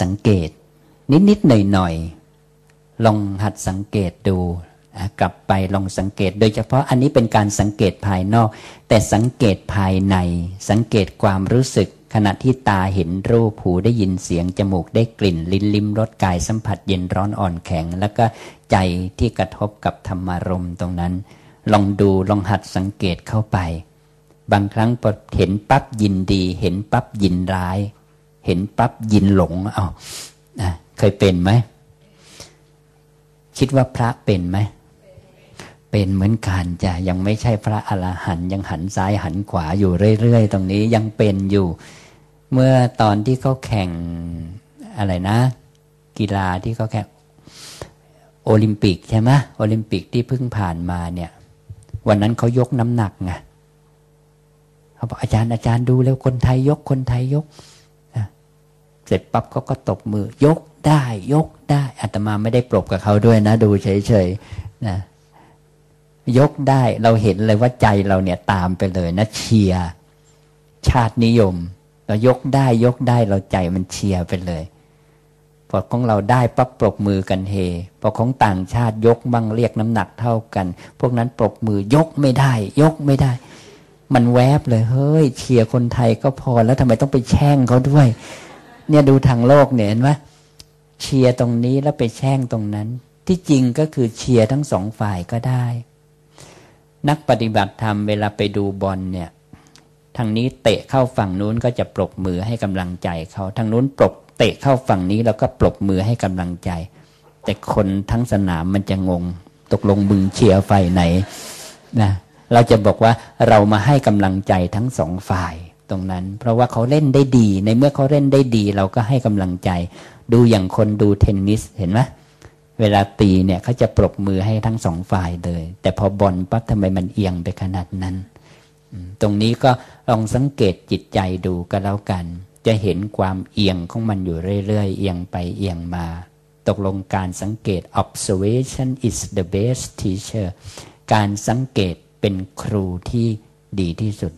สังเกต นิดๆหน่อยๆลองหัดสังเกตดูกลับไปลองสังเกต โดยเฉพาะอันนี้เป็นการสังเกตภายนอก แต่สังเกตภายใน สังเกตความรู้สึก ขณะที่ตาเห็นรูปหูได้ยินเสียง จมูกได้กลิ่น ลิ้นลิ้มรสกายสัมผัสเย็นร้อนอ่อนแข็ง แล้วก็ใจที่กระทบกับธรรมารมตรงนั้น ลองดูลองหัดสังเกตเข้าไป บางครั้งเห็นปั๊บยินดี เห็นปั๊บยินร้าย เห็นปั๊บยินหลงเอาเคยเป็นไหม คิดว่าพระเป็นไหม เป็นเหมือนกันจะยังไม่ใช่พระอรหันต์ยังหันซ้ายหันขวาอยู่เรื่อยๆ ตรงนี้ยังเป็นอยู่ เมื่อตอนที่เขาแข่งอะไรนะ กีฬาที่เขาแข่งโอลิมปิกใช่ไหมโอลิมปิกที่เพิ่งผ่านมาเนี่ย วันนั้นเขายกน้ำหนักไงเขาบอกอาจารย์อาจารย์ดูแล้วคนไทยยกคนไทยยก เสร็จปั๊บเขาก็ตบมือยกได้ยกได้อาตมาไม่ได้ปรบกับเขาด้วยนะ ดูเฉยๆนะยกได้เราเห็นเลยว่าใจเราเนี่ยตามไปเลยนะเชียร์ชาตินิยม เรายกได้ยกได้เราใจมันเชียร์ไปเลยพอของเราได้ปั๊บปรบมือกันเฮพอของต่างชาติยกบ้างเรียกน้ำหนักเท่ากัน พวกนั้นปรบมือยกไม่ได้ ยกไม่ได้ มันแวบเลยเฮ้ยเชียร์คนไทยก็พอแล้วทำไมต้องไปแช่งเขาด้วย เนี่ยดูทางโลกเนี่ยเห็นไหมเชียร์ตรงนี้แล้วไปแช่งตรงนั้น ที่จริงก็คือเชียร์ทั้งสองฝ่ายก็ได้ นักปฏิบัติธรรมเวลาไปดูบอลเนี่ยทางนี้เตะเข้าฝั่งนู้นก็จะปรบมือให้กำลังใจเขาทางนู้นปรบเตะเข้าฝั่งนี้แล้วก็ปรบมือให้กำลังใจ แต่คนทั้งสนามมันจะงง ตกลงมึงเชียร์ฝ่ายไหนนะเราจะบอกว่าเรามาให้กำลังใจทั้งสองฝ่าย ตรงนั้น เพราะว่าเขาเล่นได้ดี ในเมื่อเขาเล่นได้ดี เราก็ให้กำลังใจ ดูอย่างคนดูเทนนิสเห็นไหมเวลาตีเนี่ยเขาจะปรบมือให้ทั้งสองฝ่ายเลย แต่พอบอลปั๊บทำไมมันเอียงไปขนาดนั้น ตรงนี้ก็ลองสังเกตจิตใจดูก็แล้วกัน จะเห็นความเอียงของมันอยู่เรื่อยๆ เอียงไปเอียงมา ตกลงการสังเกต observation is the best teacher การสังเกตเป็นครูที่ดีที่สุด